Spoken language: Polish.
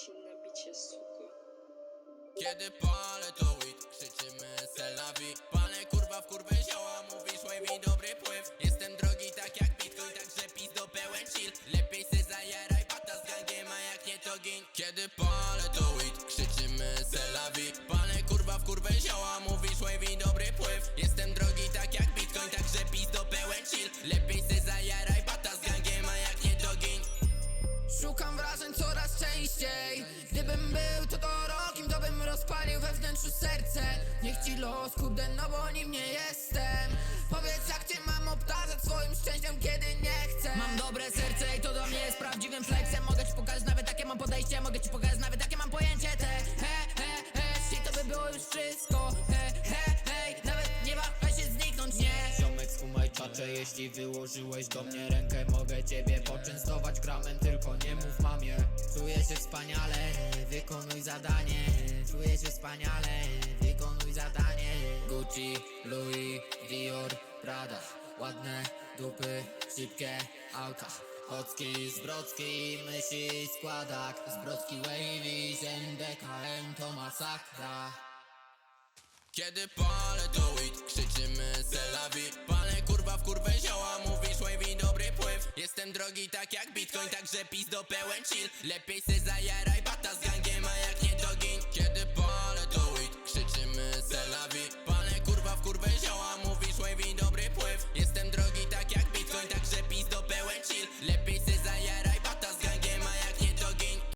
ci na bicie, suko. Kiedy palę to weed, krzyczymy selawi. Palę kurwa w kurwę zioła, mówisz wavy dobry pływ Jestem drogi tak jak bitcoin, także pizdo pełen chill. Lepiej se zajaraj bata z gangiem, a jak nie to gin. Kiedy palę to weed, krzyczymy selawi wrażeń coraz częściej. Gdybym był to to rokiem, to bym rozpalił we wnętrzu serce. Niech ci los kurde, no bo nim nie jestem. Powiedz jak cię mam obdarzać swoim szczęściem, kiedy nie chcę? Mam dobre serce i to do mnie jest prawdziwym flexem. Mogę ci pokazać nawet jakie mam podejście Mogę ci pokazać nawet jakie mam pojęcie te. He, he, he, i to by było już wszystko. He, he, hej, nawet nie wahaj się zniknąć, nie. Ziomek skumaj czacze, jeśli wyłożyłeś do mnie rękę Mogę ciebie poczęstować gramem, tylko nie mów się wspaniale, wykonuj zadanie. Czuję się wspaniale, wykonuj zadanie. Gucci, Louis, Dior, Prada. Ładne dupy, szybkie auta. Chocki, Zbrocki, myśli składak. Zbrocki, Wavy, MDKM to masakra Kiedy palę to weed, krzyczymy Jestem drogi tak jak bitcoin, także pizdo pełen chill. Lepiej se zajaraj bata z